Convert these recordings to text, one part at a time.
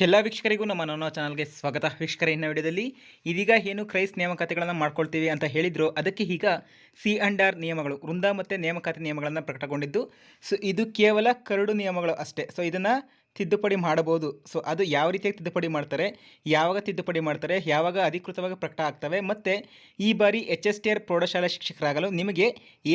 ಎಲ್ಲ ವೀಕ್ಷಕರಿಗೂ ನಮ್ಮ ನನ್ನ ಚಾನಲ್ಗೆ ಸ್ವಾಗತ. ವೀಕ್ಷಕರ, ಇನ್ನ ವಿಡಿಯೋದಲ್ಲಿ ಇದೀಗ ಏನು ಕ್ರೈಸ್ ನೇಮಕಾತಿಗಳನ್ನು ಮಾಡ್ಕೊಳ್ತೀವಿ ಅಂತ ಹೇಳಿದ್ರು. ಅದಕ್ಕೆ ಈಗ ಸಿ ಅಂಡ್ ಆರ್ ನಿಯಮಗಳು, ವೃಂದ ಮತ್ತು ನೇಮಕಾತಿ ನಿಯಮಗಳನ್ನು ಪ್ರಕಟಗೊಂಡಿದ್ದು. ಸೊ, ಇದು ಕೇವಲ ಕರಡು ನಿಯಮಗಳು ಅಷ್ಟೇ. ಸೊ, ಇದನ್ನು ತಿದ್ದುಪಡಿ ಮಾಡಬಹುದು. ಸೊ ಅದು ಯಾವ ರೀತಿಯಾಗಿ ತಿದ್ದುಪಡಿ ಮಾಡ್ತಾರೆ? ಯಾವಾಗ ತಿದ್ದುಪಡಿ ಮಾಡ್ತಾರೆ? ಯಾವಾಗ ಅಧಿಕೃತವಾಗಿ ಪ್ರಕಟ ಆಗ್ತವೆ? ಮತ್ತು ಈ ಬಾರಿ ಎಚ್ ಎಸ್ ಟಿ ಆರ್ ಪ್ರೌಢಶಾಲಾ ಶಿಕ್ಷಕರಾಗಲು ನಿಮಗೆ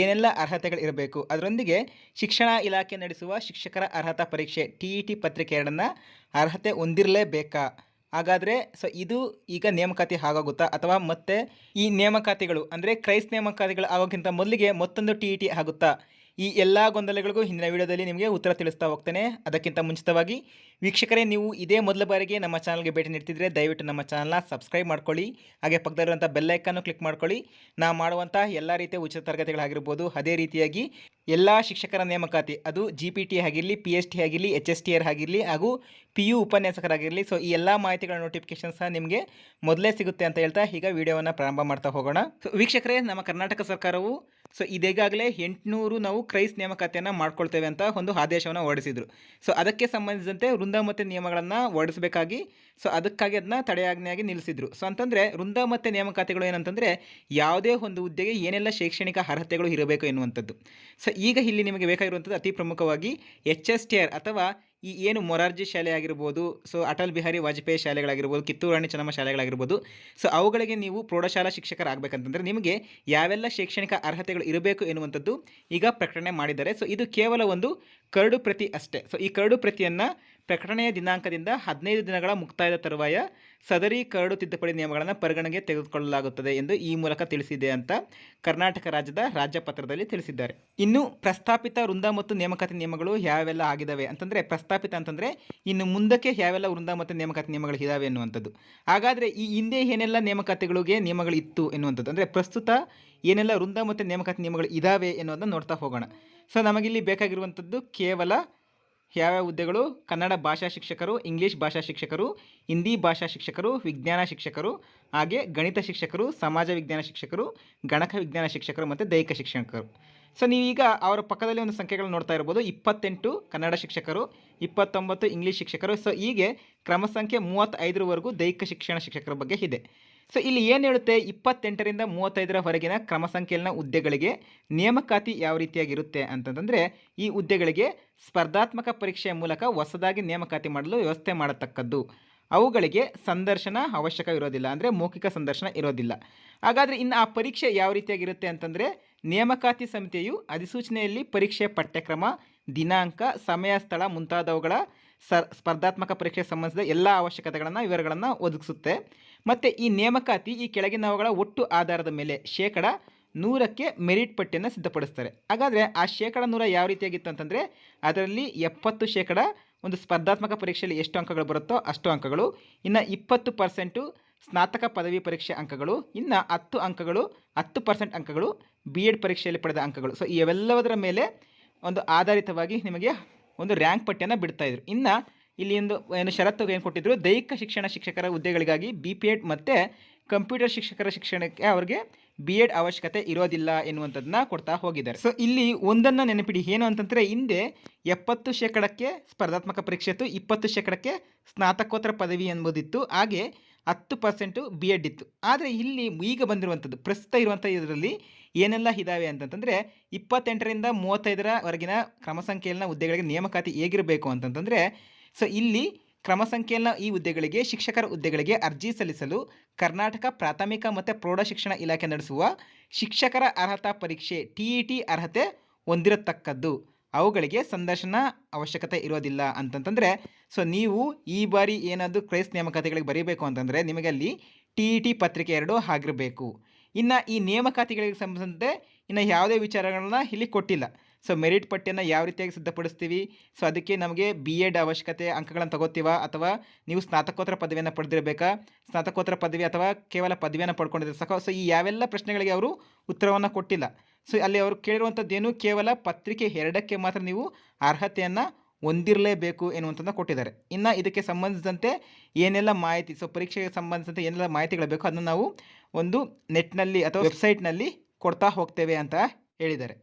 ಏನೆಲ್ಲ ಅರ್ಹತೆಗಳು ಇರಬೇಕು? ಅದರೊಂದಿಗೆ ಶಿಕ್ಷಣ ಇಲಾಖೆ ನಡೆಸುವ ಶಿಕ್ಷಕರ ಅರ್ಹತಾ ಪರೀಕ್ಷೆ, ಟಿ ಇ ಟಿ ಪತ್ರಿಕೆ ಎರಡನ್ನು ಅರ್ಹತೆ ಹೊಂದಿರಲೇಬೇಕಾ? ಹಾಗಾದರೆ ಸೊ ಇದು ಈಗ ನೇಮಕಾತಿ ಆಗೋಗುತ್ತಾ ಅಥವಾ ಮತ್ತೆ ಈ ನೇಮಕಾತಿಗಳು, ಅಂದರೆ ಕ್ರೈಸ್ ನೇಮಕಾತಿಗಳು ಆಗೋಕ್ಕಿಂತ ಮೊದಲಿಗೆ ಮತ್ತೊಂದು ಟಿ ಇ ಟಿ ಆಗುತ್ತಾ? ಈ ಎಲ್ಲ ಗೊಂದಲಗಳಿಗೂ ಹಿಂದಿನ ವಿಡಿಯೋದಲ್ಲಿ ನಿಮಗೆ ಉತ್ತರ ತಿಳಿಸ್ತಾ ಹೋಗ್ತೇನೆ. ಅದಕ್ಕಿಂತ ಮುಂಚಿತವಾಗಿ ವೀಕ್ಷಕರೇ, ನೀವು ಇದೇ ಮೊದಲ ಬಾರಿಗೆ ನಮ್ಮ ಚಾನಲ್ಗೆ ಭೇಟಿ ನೀಡ್ತಿದ್ರೆ ದಯವಿಟ್ಟು ನಮ್ಮ ಚಾನಲ್ನ ಸಬ್ಸ್ಕ್ರೈಬ್ ಮಾಡ್ಕೊಳ್ಳಿ. ಹಾಗೆ ಪಕ್ಕದಲ್ಲಿರುವಂಥ ಬೆಲ್ಲೈಕನ್ನು ಕ್ಲಿಕ್ ಮಾಡ್ಕೊಳ್ಳಿ. ನಾವು ಮಾಡುವಂಥ ಎಲ್ಲ ರೀತಿಯ ಉಚಿತ ತರಗತಿಗಳಾಗಿರ್ಬೋದು. ಅದೇ ರೀತಿಯಾಗಿ ಎಲ್ಲ ಶಿಕ್ಷಕರ ನೇಮಕಾತಿ, ಅದು ಜಿ ಪಿ ಟಿ ಆಗಿರಲಿ ಪಿ ಎಚ್ ಟಿ ಆಗಿರಲಿ ಎಚ್ ಎಸ್ ಟಿ ಆರ್ ಆಗಿರಲಿ ಹಾಗೂ ಪಿ ಯು ಉಪನ್ಯಾಸಕರಾಗಿರಲಿ ಸೊ ಈ ಎಲ್ಲ ಮಾಹಿತಿಗಳ ನೋಟಿಫಿಕೇಶನ್ ಸಹ ನಿಮಗೆ ಮೊದಲೇ ಸಿಗುತ್ತೆ ಅಂತ ಹೇಳ್ತಾ ಈಗ ವಿಡಿಯೋವನ್ನು ಪ್ರಾರಂಭ ಮಾಡ್ತಾ ಹೋಗೋಣ. ಸೊ ವೀಕ್ಷಕರೇ, ನಮ್ಮ ಕರ್ನಾಟಕ ಸರ್ಕಾರವು ಸೊ ಇದೀಗಾಗಲೇ ಎಂಟುನೂರು ನಾವು ಕ್ರೈಸ್ ನೇಮಕಾತಿಯನ್ನು ಮಾಡ್ಕೊಳ್ತೇವೆ ಅಂತ ಒಂದು ಆದೇಶವನ್ನು ಹೊರಡಿಸಿದ್ರು. ಸೊ ಅದಕ್ಕೆ ಸಂಬಂಧಿಸಿದಂತೆ ವೃಂದಾಮತೆ ನಿಯಮಗಳನ್ನು ಹೊರಡಿಸಬೇಕಾಗಿ ಸೊ ಅದಕ್ಕಾಗಿ ಅದನ್ನ ತಡೆಯಾಜ್ಞೆಯಾಗಿ ನಿಲ್ಲಿಸಿದರು. ಸೊ ಅಂತಂದರೆ ವೃಂದಾಮತೆ ನೇಮಕಾತಿಗಳು ಏನಂತಂದರೆ ಯಾವುದೇ ಒಂದು ಹುದ್ದೆಗೆ ಏನೆಲ್ಲ ಶೈಕ್ಷಣಿಕ ಅರ್ಹತೆಗಳು ಇರಬೇಕು ಎನ್ನುವಂಥದ್ದು. ಸೊ ಈಗ ಇಲ್ಲಿ ನಿಮಗೆ ಬೇಕಾಗಿರುವಂಥದ್ದು ಅತಿ ಪ್ರಮುಖವಾಗಿ ಎಚ್ ಎಸ್ ಟಿ ಆರ್ ಅಥವಾ ಈ ಏನು ಮೊರಾರ್ಜಿ ಶಾಲೆ ಆಗಿರ್ಬೋದು ಸೊ ಅಟಲ್ ಬಿಹಾರಿ ವಾಜಪೇಯಿ ಶಾಲೆಗಳಾಗಿರ್ಬೋದು, ಕಿತ್ತೂರು ರಾಣಿ ಚೆನ್ನಮ್ಮ ಶಾಲೆಗಳಾಗಿರ್ಬೋದು ಸೊ ಅವುಗಳಿಗೆ ನೀವು ಪ್ರೌಢಶಾಲಾ ಶಿಕ್ಷಕರಾಗಬೇಕಂತಂದರೆ ನಿಮಗೆ ಯಾವೆಲ್ಲ ಶೈಕ್ಷಣಿಕ ಅರ್ಹತೆಗಳು ಇರಬೇಕು ಎನ್ನುವಂಥದ್ದು ಈಗ ಪ್ರಕಟಣೆ ಮಾಡಿದ್ದಾರೆ. ಸೊ ಇದು ಕೇವಲ ಒಂದು ಕರಡು ಪ್ರತಿ ಅಷ್ಟೇ. ಸೊ ಈ ಕರಡು ಪ್ರತಿಯನ್ನು ಪ್ರಕಟಣೆಯ ದಿನಾಂಕದಿಂದ ಹದಿನೈದು ದಿನಗಳ ಮುಕ್ತಾಯದ ತರುವಾಯ ಸದರಿ ಕರಡು ತಿದ್ದುಪಡಿ ನಿಯಮಗಳನ್ನು ಪರಿಗಣನೆಗೆ ತೆಗೆದುಕೊಳ್ಳಲಾಗುತ್ತದೆ ಎಂದು ಈ ಮೂಲಕ ತಿಳಿಸಿದೆ ಅಂತ ಕರ್ನಾಟಕ ರಾಜ್ಯದ ರಾಜ್ಯಪತ್ರದಲ್ಲಿ ತಿಳಿಸಿದ್ದಾರೆ. ಇನ್ನು ಪ್ರಸ್ತಾಪಿತ ವೃಂದ ಮತ್ತು ನೇಮಕಾತಿ ನಿಯಮಗಳು ಯಾವೆಲ್ಲ ಆಗಿದ್ದಾವೆ ಅಂತಂದರೆ, ಪ್ರಸ್ತಾಪಿತ ಅಂತಂದರೆ ಇನ್ನು ಮುಂದಕ್ಕೆ ಯಾವೆಲ್ಲ ವೃಂದ ಮತ್ತು ನೇಮಕಾತಿ ನಿಯಮಗಳು ಇದ್ದಾವೆ ಎನ್ನುವಂಥದ್ದು. ಹಾಗಾದರೆ ಈ ಹಿಂದೆ ಏನೆಲ್ಲ ನೇಮಕಾತಿಗಳಿಗೆ ನಿಯಮಗಳು ಇತ್ತು ಎನ್ನುವಂಥದ್ದು, ಅಂದರೆ ಪ್ರಸ್ತುತ ಏನೆಲ್ಲ ವೃಂದ ಮತ್ತು ನೇಮಕಾತಿ ನಿಯಮಗಳು ಇದ್ದಾವೆ ಎನ್ನುವುದನ್ನು ನೋಡ್ತಾ ಹೋಗೋಣ. ಸೊ ನಮಗಿಲ್ಲಿ ಬೇಕಾಗಿರುವಂಥದ್ದು ಕೇವಲ ಯಾವ್ಯಾವ ಹುದ್ದೆಗಳು? ಕನ್ನಡ ಭಾಷಾ ಶಿಕ್ಷಕರು, ಇಂಗ್ಲೀಷ್ ಭಾಷಾ ಶಿಕ್ಷಕರು, ಹಿಂದಿ ಭಾಷಾ ಶಿಕ್ಷಕರು, ವಿಜ್ಞಾನ ಶಿಕ್ಷಕರು, ಹಾಗೆ ಗಣಿತ ಶಿಕ್ಷಕರು, ಸಮಾಜ ವಿಜ್ಞಾನ ಶಿಕ್ಷಕರು, ಗಣಕ ವಿಜ್ಞಾನ ಶಿಕ್ಷಕರು ಮತ್ತು ದೈಹಿಕ ಶಿಕ್ಷಕರು. ಸೊ ನೀವೀಗ ಅವರ ಪಕ್ಕದಲ್ಲಿ ಒಂದು ಸಂಖ್ಯೆಗಳು ನೋಡ್ತಾ ಇರ್ಬೋದು. ಇಪ್ಪತ್ತೆಂಟು ಕನ್ನಡ ಶಿಕ್ಷಕರು, ಇಪ್ಪತ್ತೊಂಬತ್ತು ಇಂಗ್ಲೀಷ್ ಶಿಕ್ಷಕರು. ಸೊ ಹೀಗೆ ಕ್ರಮ ಸಂಖ್ಯೆ ಮೂವತ್ತೈದರವರೆಗೂ ದೈಹಿಕ ಶಿಕ್ಷಣ ಶಿಕ್ಷಕರ ಬಗ್ಗೆ ಇದೆ. ಸೊ ಇಲ್ಲಿ ಏನು ಹೇಳುತ್ತೆ? ಇಪ್ಪತ್ತೆಂಟರಿಂದ ಮೂವತ್ತೈದರ ಹೊರಗಿನ ಕ್ರಮ ಸಂಖ್ಯೆಯಲ್ಲಿನ ಹುದ್ದೆಗಳಿಗೆ ನೇಮಕಾತಿ ಯಾವ ರೀತಿಯಾಗಿರುತ್ತೆ ಅಂತಂತಂದರೆ ಈ ಹುದ್ದೆಗಳಿಗೆ ಸ್ಪರ್ಧಾತ್ಮಕ ಪರೀಕ್ಷೆಯ ಮೂಲಕ ಹೊಸದಾಗಿ ನೇಮಕಾತಿ ಮಾಡಲು ವ್ಯವಸ್ಥೆ ಮಾಡತಕ್ಕದ್ದು. ಅವುಗಳಿಗೆ ಸಂದರ್ಶನ ಅವಶ್ಯಕವಿರೋದಿಲ್ಲ ಅಂದರೆ ಮೌಖಿಕ ಸಂದರ್ಶನ ಇರೋದಿಲ್ಲ. ಹಾಗಾದರೆ ಇನ್ನು ಆ ಪರೀಕ್ಷೆ ಯಾವ ರೀತಿಯಾಗಿರುತ್ತೆ ಅಂತಂದರೆ, ನೇಮಕಾತಿ ಸಮಿತಿಯು ಅಧಿಸೂಚನೆಯಲ್ಲಿ ಪರೀಕ್ಷೆ ಪಠ್ಯಕ್ರಮ, ದಿನಾಂಕ, ಸಮಯ, ಸ್ಥಳ ಮುಂತಾದವುಗಳ ಸ್ಪರ್ಧಾತ್ಮಕ ಪರೀಕ್ಷೆಗೆ ಸಂಬಂಧಿಸಿದ ಎಲ್ಲ ಅವಶ್ಯಕತೆಗಳನ್ನು, ವಿವರಗಳನ್ನು ಒದಗಿಸುತ್ತೆ. ಮತ್ತು ಈ ನೇಮಕಾತಿ ಈ ಕೆಳಗಿನವುಗಳ ಒಟ್ಟು ಆಧಾರದ ಮೇಲೆ ಶೇಕಡ ನೂರಕ್ಕೆ ಮೆರಿಟ್ ಪಟ್ಟಿಯನ್ನು ಸಿದ್ಧಪಡಿಸ್ತಾರೆ. ಹಾಗಾದರೆ ಆ ಶೇಕಡ ನೂರ ಯಾವ ರೀತಿಯಾಗಿತ್ತು ಅಂತಂದರೆ ಅದರಲ್ಲಿ ಎಪ್ಪತ್ತು ಶೇಕಡ ಒಂದು ಸ್ಪರ್ಧಾತ್ಮಕ ಪರೀಕ್ಷೆಯಲ್ಲಿ ಎಷ್ಟು ಅಂಕಗಳು ಬರುತ್ತೋ ಅಷ್ಟು ಅಂಕಗಳು, ಇನ್ನು ಇಪ್ಪತ್ತು ಪರ್ಸೆಂಟು ಸ್ನಾತಕ ಪದವಿ ಪರೀಕ್ಷೆ ಅಂಕಗಳು, ಇನ್ನು ಹತ್ತು ಅಂಕಗಳು, ಹತ್ತು ಪರ್ಸೆಂಟ್ ಅಂಕಗಳು ಬಿ ಎಡ್ ಪರೀಕ್ಷೆಯಲ್ಲಿ ಪಡೆದ ಅಂಕಗಳು. ಸೊ ಇವೆಲ್ಲದರ ಮೇಲೆ ಒಂದು ಆಧಾರಿತವಾಗಿ ನಿಮಗೆ ಒಂದು ರ್ಯಾಂಕ್ ಪಟ್ಟಿಯನ್ನು ಬಿಡ್ತಾಯಿದ್ರು ಇನ್ನು ಇಲ್ಲಿ ಒಂದು, ಏನು ಷರತ್ತು ಏನು ಕೊಟ್ಟಿದ್ರು? ದೈಹಿಕ ಶಿಕ್ಷಣ ಶಿಕ್ಷಕರ ಹುದ್ದೆಗಳಿಗಾಗಿ ಬಿ ಪಿ ಎಡ್ ಮತ್ತು ಕಂಪ್ಯೂಟರ್ ಶಿಕ್ಷಕರ ಶಿಕ್ಷಣಕ್ಕೆ ಅವರಿಗೆ ಬಿ ಎಡ್ ಅವಶ್ಯಕತೆ ಇರೋದಿಲ್ಲ ಎನ್ನುವಂಥದ್ದನ್ನ ಕೊಡ್ತಾ ಹೋಗಿದ್ದಾರೆ. ಸೊ ಇಲ್ಲಿ ಒಂದನ್ನು ನೆನಪಿಡಿ. ಏನು ಅಂತಂದರೆ, ಹಿಂದೆ ಎಪ್ಪತ್ತು ಶೇಕಡಕ್ಕೆ ಸ್ಪರ್ಧಾತ್ಮಕ ಪರೀಕ್ಷೆ ಇತ್ತು, ಇಪ್ಪತ್ತು ಶೇಕಡಕ್ಕೆ ಸ್ನಾತಕೋತ್ತರ ಪದವಿ ಎಂಬುದಿತ್ತು, ಹಾಗೆ ಹತ್ತು ಪರ್ಸೆಂಟು ಬಿ ಎಡ್ ಇತ್ತು. ಆದರೆ ಇಲ್ಲಿ ಈಗ ಬಂದಿರುವಂಥದ್ದು, ಪ್ರಸ್ತುತ ಇರುವಂಥ ಇದರಲ್ಲಿ ಏನೆಲ್ಲ ಇದ್ದಾವೆ ಅಂತಂತಂದರೆ, ಇಪ್ಪತ್ತೆಂಟರಿಂದ ಮೂವತ್ತೈದರವರೆಗಿನ ಕ್ರಮಸಂಖ್ಯೆಯಲ್ಲಿನ ಹುದ್ದೆಗಳಿಗೆ ನೇಮಕಾತಿ ಹೇಗಿರಬೇಕು ಅಂತಂತಂದರೆ ಸೊ ಇಲ್ಲಿ ಕ್ರಮ ಸಂಖ್ಯೆಯಲ್ಲಿನ ಈ ಹುದ್ದೆಗಳಿಗೆ, ಶಿಕ್ಷಕರ ಹುದ್ದೆಗಳಿಗೆ ಅರ್ಜಿ ಸಲ್ಲಿಸಲು ಕರ್ನಾಟಕ ಪ್ರಾಥಮಿಕ ಮತ್ತು ಪ್ರೌಢಶಿಕ್ಷಣ ಇಲಾಖೆ ನಡೆಸುವ ಶಿಕ್ಷಕರ ಅರ್ಹತಾ ಪರೀಕ್ಷೆ ಟಿ ಇ ಟಿ ಅರ್ಹತೆ ಹೊಂದಿರತಕ್ಕದ್ದು. ಅವುಗಳಿಗೆ ಸಂದರ್ಶನ ಅವಶ್ಯಕತೆ ಇರೋದಿಲ್ಲ ಅಂತಂತಂದರೆ, ಸೊ ನೀವು ಈ ಬಾರಿ ಏನಾದರೂ ಕ್ರೈಸ್ ನೇಮಕಾತಿಗಳಿಗೆ ಬರೀಬೇಕು ಅಂತಂದರೆ ನಿಮಗೆ ಅಲ್ಲಿ ಟಿ ಇ ಟಿ ಪತ್ರಿಕೆ ಎರಡು ಆಗಿರಬೇಕು. ಇನ್ನು ಈ ನೇಮಕಾತಿಗಳಿಗೆ ಸಂಬಂಧಿಸಿದಂತೆ ಇನ್ನು ಯಾವುದೇ ವಿಚಾರಗಳನ್ನ ಇಲ್ಲಿ ಕೊಟ್ಟಿಲ್ಲ. ಸೊ ಮೆರಿಟ್ ಪಟ್ಟಿಯನ್ನು ಯಾವ ರೀತಿಯಾಗಿ ಸಿದ್ಧಪಡಿಸ್ತೀವಿ? ಸೊ ಅದಕ್ಕೆ ನಮಗೆ ಬಿ ಎಡ್ ಅವಶ್ಯಕತೆ ಅಂಕಗಳನ್ನು ತಗೋತೀವ? ಅಥವಾ ನೀವು ಸ್ನಾತಕೋತ್ತರ ಪದವಿಯನ್ನು ಪಡೆದಿರಬೇಕಾ? ಸ್ನಾತಕೋತ್ತರ ಪದವಿ ಅಥವಾ ಕೇವಲ ಪದವಿಯನ್ನು ಪಡ್ಕೊಂಡಿದ್ರೆ ಸಾಕು ಸೊ ಈ ಯಾವೆಲ್ಲ ಪ್ರಶ್ನೆಗಳಿಗೆ ಅವರು ಉತ್ತರವನ್ನು ಕೊಟ್ಟಿಲ್ಲ. ಸೊ ಅಲ್ಲಿ ಅವರು ಕೇಳಿರುವಂಥದ್ದೇನು ಕೇವಲ ಪತ್ರಿಕೆ ಎರಡಕ್ಕೆ ಮಾತ್ರ ನೀವು ಅರ್ಹತೆಯನ್ನು ಹೊಂದಿರಲೇಬೇಕು ಎನ್ನುವಂಥದ್ದು ಕೊಟ್ಟಿದ್ದಾರೆ. ಇನ್ನು ಇದಕ್ಕೆ ಸಂಬಂಧಿಸಿದಂತೆ ಏನೆಲ್ಲ ಮಾಹಿತಿ? ಸೊ ಪರೀಕ್ಷೆಗೆ ಸಂಬಂಧಿಸಿದಂತೆ ಏನೆಲ್ಲ ಮಾಹಿತಿಗಳು ಬೇಕು? ಅದನ್ನು ನಾವು ಒಂದು ನೆಟ್ನಲ್ಲಿ ಅಥವಾ ವೆಬ್ಸೈಟ್ನಲ್ಲಿ ಕೊಡ್ತಾ ಹೋಗ್ತೇವೆ ಅಂತ ಹೇಳಿದ್ದಾರೆ.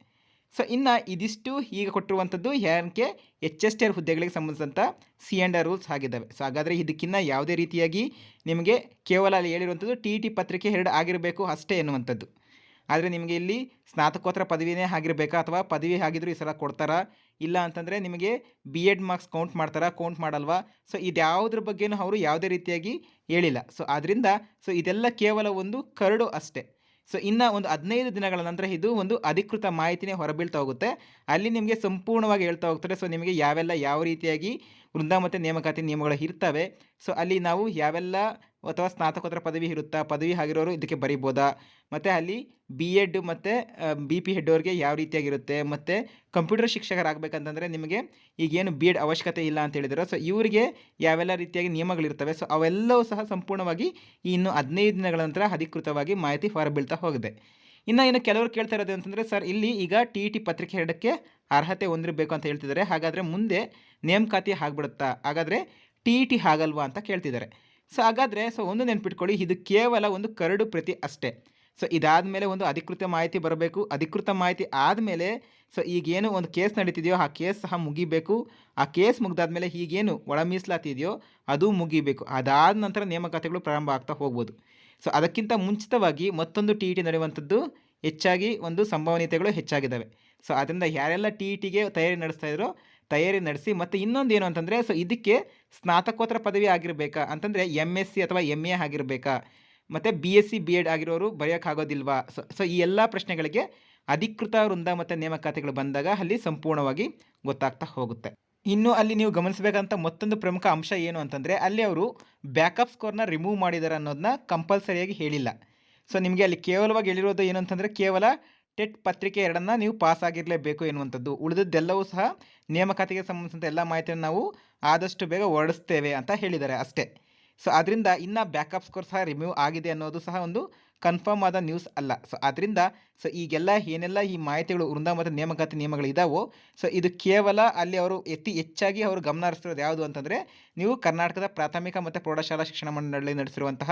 ಸೊ ಇನ್ನು ಇದಿಷ್ಟು ಈಗ ಕೊಟ್ಟಿರುವಂಥದ್ದು ಯಾಕೆ ಎಚ್ ಎಸ್ ಟಿ ಆರ್ ಹುದ್ದೆಗಳಿಗೆ ಸಂಬಂಧಿಸಿದಂಥ ಸಿ ಆ್ಯಂಡ್ ಆರ್ ರೂಲ್ಸ್ ಆಗಿದ್ದಾವೆ. ಸೊ ಹಾಗಾದರೆ ಇದಕ್ಕಿಂತ ಯಾವುದೇ ರೀತಿಯಾಗಿ ನಿಮಗೆ ಕೇವಲ ಅಲ್ಲಿ ಹೇಳಿರುವಂಥದ್ದು ಟಿ ಟಿ ಪತ್ರಿಕೆ ಎರಡು ಆಗಿರಬೇಕು ಅಷ್ಟೇ ಎನ್ನುವಂಥದ್ದು. ಆದರೆ ನಿಮಗೆ ಇಲ್ಲಿ ಸ್ನಾತಕೋತ್ತರ ಪದವಿನೇ ಆಗಿರಬೇಕಾ ಅಥವಾ ಪದವಿ ಆಗಿದ್ರೂ ಈ ಸಲ ಕೊಡ್ತಾರಾ? ಇಲ್ಲ ಅಂತಂದರೆ ನಿಮಗೆ ಬಿ ಎಡ್ ಮಾರ್ಕ್ಸ್ ಕೌಂಟ್ ಮಾಡ್ತಾರಾ? ಕೌಂಟ್ ಮಾಡಲ್ವಾ? ಸೊ ಇದ್ಯಾವುದ್ರ ಬಗ್ಗೆನೂ ಅವರು ಯಾವುದೇ ರೀತಿಯಾಗಿ ಹೇಳಿಲ್ಲ. ಸೊ ಆದ್ದರಿಂದ ಸೊ ಇದೆಲ್ಲ ಕೇವಲ ಒಂದು ಕರಡು ಅಷ್ಟೇ. ಸೊ ಇನ್ನು ಒಂದು ಹದಿನೈದು ದಿನಗಳ ನಂತರ ಇದು ಒಂದು ಅಧಿಕೃತ ಮಾಹಿತಿನೇ ಹೊರಬೀಳ್ತಾ ಹೋಗುತ್ತೆ. ಅಲ್ಲಿ ನಿಮಗೆ ಸಂಪೂರ್ಣವಾಗಿ ಹೇಳ್ತಾ ಹೋಗ್ತಾರೆ. ಸೊ ನಿಮಗೆ ಯಾವೆಲ್ಲ ಯಾವ ರೀತಿಯಾಗಿ ವೃಂದ ಮತ್ತು ನೇಮಕಾತಿ ನಿಯಮಗಳು ಇರ್ತವೆ. ಸೊ ಅಲ್ಲಿ ನಾವು ಯಾವೆಲ್ಲ ಅಥವಾ ಸ್ನಾತಕೋತ್ತರ ಪದವಿ ಇರುತ್ತಾ? ಪದವಿ ಆಗಿರೋರು ಇದಕ್ಕೆ ಬರಿಬೋದಾ? ಮತ್ತು ಅಲ್ಲಿ ಬಿ ಎಡ್ ಮತ್ತು ಬಿ ಪಿ ಹೆಡ್ ಅವ್ರಿಗೆ ಯಾವ ರೀತಿಯಾಗಿರುತ್ತೆ? ಮತ್ತು ಕಂಪ್ಯೂಟರ್ ಶಿಕ್ಷಕರಾಗಬೇಕಂತಂದರೆ ನಿಮಗೆ ಈಗೇನು ಬಿ ಎಡ್ ಅವಶ್ಯಕತೆ ಇಲ್ಲ ಅಂತ ಹೇಳಿದ್ರು. ಸೊ ಇವರಿಗೆ ಯಾವೆಲ್ಲ ರೀತಿಯಾಗಿ ನಿಯಮಗಳಿರ್ತವೆ? ಸೊ ಅವೆಲ್ಲವೂ ಸಹ ಸಂಪೂರ್ಣವಾಗಿ ಈ ಇನ್ನು ಹದಿನೈದು ದಿನಗಳ ನಂತರ ಅಧಿಕೃತವಾಗಿ ಮಾಹಿತಿ ಹೊರಬೀಳ್ತಾ ಹೋಗಿದೆ. ಇನ್ನು ಇನ್ನು ಕೆಲವರು ಕೇಳ್ತಾ ಇರೋದು ಅಂತಂದರೆ ಸರ್, ಇಲ್ಲಿ ಈಗ ಟಿ ಇ ಟಿ ಪತ್ರಿಕೆ ಎರಡಕ್ಕೆ ಅರ್ಹತೆ ಹೊಂದಿರಬೇಕು ಅಂತ ಹೇಳ್ತಿದ್ದಾರೆ. ಹಾಗಾದರೆ ಮುಂದೆ ನೇಮಕಾತಿ ಆಗ್ಬಿಡುತ್ತಾ? ಹಾಗಾದರೆ ಟಿ ಇ ಟಿ ಆಗಲ್ವಾ ಅಂತ ಕೇಳ್ತಿದ್ದಾರೆ. ಸೊ ಹಾಗಾದರೆ ಸೊ ಒಂದು ನೆನ್ಪಿಟ್ಕೊಳ್ಳಿ, ಇದು ಕೇವಲ ಒಂದು ಕರಡು ಪ್ರತಿ ಅಷ್ಟೇ. ಸೊ ಇದಾದ ಮೇಲೆ ಒಂದು ಅಧಿಕೃತ ಮಾಹಿತಿ ಬರಬೇಕು. ಅಧಿಕೃತ ಮಾಹಿತಿ ಆದಮೇಲೆ ಸೊ ಈಗೇನು ಒಂದು ಕೇಸ್ ನಡೀತಿದೆಯೋ, ಆ ಕೇಸ್ ಸಹ ಮುಗಿಬೇಕು. ಆ ಕೇಸ್ ಮುಗಿದಾದ್ಮೇಲೆ ಈಗೇನು ಒಳ ಮೀಸಲಾತಿದೆಯೋ ಅದು ಮುಗಿಬೇಕು. ಅದಾದ ನಂತರ ನೇಮಕಾತಿಗಳು ಪ್ರಾರಂಭ ಆಗ್ತಾ ಹೋಗ್ಬೋದು. ಸೊ ಅದಕ್ಕಿಂತ ಮುಂಚಿತವಾಗಿ ಮತ್ತೊಂದು ಟಿ ಇ ಟಿ ನಡೆಯುವಂಥದ್ದು ಹೆಚ್ಚಾಗಿ ಒಂದು ಸಂಭವನೀಯತೆಗಳು ಹೆಚ್ಚಾಗಿದ್ದಾವೆ. ಸೊ ಅದರಿಂದ ಯಾರೆಲ್ಲ ಟಿ ಇ ಟಿಗೆ ತಯಾರಿ ನಡೆಸ್ತಾ ಇದ್ರೋ ತಯಾರಿ ನಡೆಸಿ ಮತ್ತು ಇನ್ನೊಂದು ಏನು ಅಂತಂದರೆ ಸೊ ಇದಕ್ಕೆ ಸ್ನಾತಕೋತ್ತರ ಪದವಿ ಆಗಿರಬೇಕಾ? ಅಂತಂದರೆ ಎಂ ಎಸ್ ಸಿ ಅಥವಾ ಎಂ ಎ ಆಗಿರಬೇಕಾ? ಮತ್ತು B S C B Ed ಆಗಿರೋರು ಬರೆಯೋಕ್ಕಾಗೋದಿಲ್ವಾ? ಸೊ ಸೊ ಈ ಎಲ್ಲ ಪ್ರಶ್ನೆಗಳಿಗೆ ಅಧಿಕೃತ ವೃಂದ ಮತ್ತು ನೇಮಕಾತಿಗಳು ಬಂದಾಗ ಅಲ್ಲಿ ಸಂಪೂರ್ಣವಾಗಿ ಗೊತ್ತಾಗ್ತಾ ಹೋಗುತ್ತೆ. ಇನ್ನು ಅಲ್ಲಿ ನೀವು ಗಮನಿಸಬೇಕಂತ ಮತ್ತೊಂದು ಪ್ರಮುಖ ಅಂಶ ಏನು ಅಂತಂದರೆ, ಅಲ್ಲಿ ಅವರು ಬ್ಯಾಕಪ್ ಸ್ಕೋರ್ನ ರಿಮೂವ್ ಮಾಡಿದ್ದಾರೆ ಅನ್ನೋದನ್ನ ಕಂಪಲ್ಸರಿಯಾಗಿ ಹೇಳಿಲ್ಲ. ಸೊ ನಿಮಗೆ ಅಲ್ಲಿ ಕೇವಲವಾಗಿ ಹೇಳಿರೋದು ಏನು ಅಂತಂದರೆ, ಕೇವಲ ಟೆಟ್ ಪತ್ರಿಕೆ ಎರಡನ್ನು ನೀವು ಪಾಸ್ ಆಗಿರಲೇಬೇಕು ಎನ್ನುವಂಥದ್ದು. ಉಳಿದದ್ದೆಲ್ಲವೂ ಸಹ ನೇಮಕಾತಿಗೆ ಸಂಬಂಧಿಸಿದಂಥ ಎಲ್ಲ ಮಾಹಿತಿಯನ್ನು ನಾವು ಆದಷ್ಟು ಬೇಗ ಹೊರಡಿಸ್ತೇವೆ ಅಂತ ಹೇಳಿದ್ದಾರೆ ಅಷ್ಟೇ. ಸೊ ಅದರಿಂದ ಇನ್ನು ಬ್ಯಾಕಪ್ ಸ್ಕೋರ್ ಸಹ ರಿಮೂವ್ ಆಗಿದೆ ಅನ್ನೋದು ಸಹ ಒಂದು ಕನ್ಫರ್ಮ್ ಆದ ನ್ಯೂಸ್ ಅಲ್ಲ. ಸೊ ಅದರಿಂದ ಸೊ, ಈಗೆಲ್ಲ ಏನೆಲ್ಲ ಈ ಮಾಹಿತಿಗಳು ವೃಂದ ಮತ್ತು ನೇಮಕಾತಿ ನಿಯಮಗಳು ಇದಾವೋ, ಸೊ, ಇದು ಕೇವಲ ಅಲ್ಲಿ ಅವರು ಎತ್ತಿ ಹೆಚ್ಚಾಗಿ ಅವರು ಗಮನ ಹರಿಸಿರೋದು ಯಾವುದು ಅಂತಂದರೆ ನೀವು ಕರ್ನಾಟಕದ ಪ್ರಾಥಮಿಕ ಮತ್ತು ಪ್ರೌಢಶಾಲಾ ಶಿಕ್ಷಣ ಮಂಡಳಿ ನಡೆಸಿರುವಂತಹ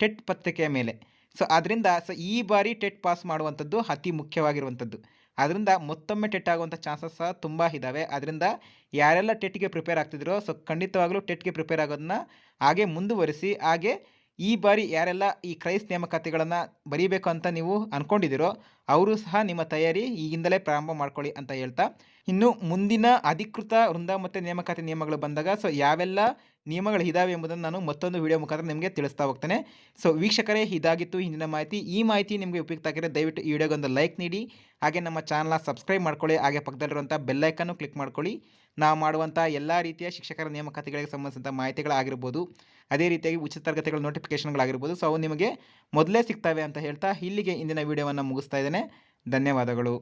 ಟೆಟ್ ಪತ್ರಿಕೆಯ ಮೇಲೆ. ಸೊ ಆದ್ದರಿಂದ ಸೊ ಈ ಬಾರಿ ಟೆಟ್ ಪಾಸ್ ಮಾಡುವಂಥದ್ದು ಅತಿ ಮುಖ್ಯವಾಗಿರುವಂಥದ್ದು. ಅದರಿಂದ ಮತ್ತೊಮ್ಮೆ ಟೆಟ್ ಆಗುವಂಥ ಚಾನ್ಸಸ್ ಸಹ ತುಂಬ ಇದ್ದಾವೆ ಅದರಿಂದ ಯಾರೆಲ್ಲ ಟೆಟ್ಗೆ ಪ್ರಿಪೇರ್ ಆಗ್ತಿದ್ರೋ ಸೊ ಖಂಡಿತವಾಗಲೂ ಟೆಟ್ಗೆ ಪ್ರಿಪೇರ್ ಆಗೋದನ್ನ ಹಾಗೆ ಮುಂದುವರಿಸಿ, ಹಾಗೆ ಈ ಬಾರಿ ಯಾರೆಲ್ಲ ಈ ಕ್ರೈಸ್ ನೇಮಕಾತಿಗಳನ್ನು ಬರೀಬೇಕು ಅಂತ ನೀವು ಅಂದ್ಕೊಂಡಿದ್ದೀರೋ ಅವರು ಸಹ ನಿಮ್ಮ ತಯಾರಿ ಈಗಿಂದಲೇ ಪ್ರಾರಂಭ ಮಾಡ್ಕೊಳ್ಳಿ ಅಂತ ಹೇಳ್ತಾ. ಇನ್ನು ಮುಂದಿನ ಅಧಿಕೃತ ವೃಂದ ಮತ್ತು ನೇಮಕಾತಿ ನಿಯಮಗಳು ಬಂದಾಗ ಸೊ ಯಾವೆಲ್ಲ ನಿಯಮಗಳು ಇದಾವೆ ಎಂಬುದನ್ನು ನಾನು ಮತ್ತೊಂದು ವಿಡಿಯೋ ಮುಖಾಂತರ ನಿಮಗೆ ತಿಳಿಸ್ತಾ ಹೋಗ್ತೇನೆ. ಸೊ ವೀಕ್ಷಕರೇ, ಇದಾಗಿತ್ತು ಹಿಂದಿನ ಮಾಹಿತಿ. ಈ ಮಾಹಿತಿ ನಿಮಗೆ ಉಪಯುಕ್ತ ಆಗಿದೆ ದಯವಿಟ್ಟು ಈ ವಿಡಿಯೋಗೊಂದು ಲೈಕ್ ನೀಡಿ. ಹಾಗೆ ನಮ್ಮ ಚಾನಲ್ನ ಸಬ್ಸ್ಕ್ರೈಬ್ ಮಾಡ್ಕೊಳ್ಳಿ. ಹಾಗೆ ಪಕ್ಕದಲ್ಲಿರುವಂಥ ಬೆಲ್ಲೈಕನ್ನು ಕ್ಲಿಕ್ ಮಾಡ್ಕೊಳ್ಳಿ. ನಾವು ಮಾಡುವಂಥ ಎಲ್ಲ ರೀತಿಯ ಶಿಕ್ಷಕರ ನೇಮಕಾತಿಗಳಿಗೆ ಸಂಬಂಧಿಸಿದಂಥ ಮಾಹಿತಿಗಳಾಗಿರ್ಬೋದು. ಅದೇ ರೀತಿಯಾಗಿ ಉಚಿತ ತರಗತಿಗಳ ನೋಟಿಫಿಕೇಷನ್ಗಳಾಗಿರ್ಬೋದು ಸೊ ಅವು ನಿಮಗೆ ಮೊದಲೇ ಸಿಗ್ತವೆ ಅಂತ ಹೇಳ್ತಾ ಇಲ್ಲಿಗೆ ಇಂದಿನ ವಿಡಿಯೋವನ್ನು ಮುಗಿಸ್ತಾ ಇದ್ದೇನೆ. ಧನ್ಯವಾದಗಳು.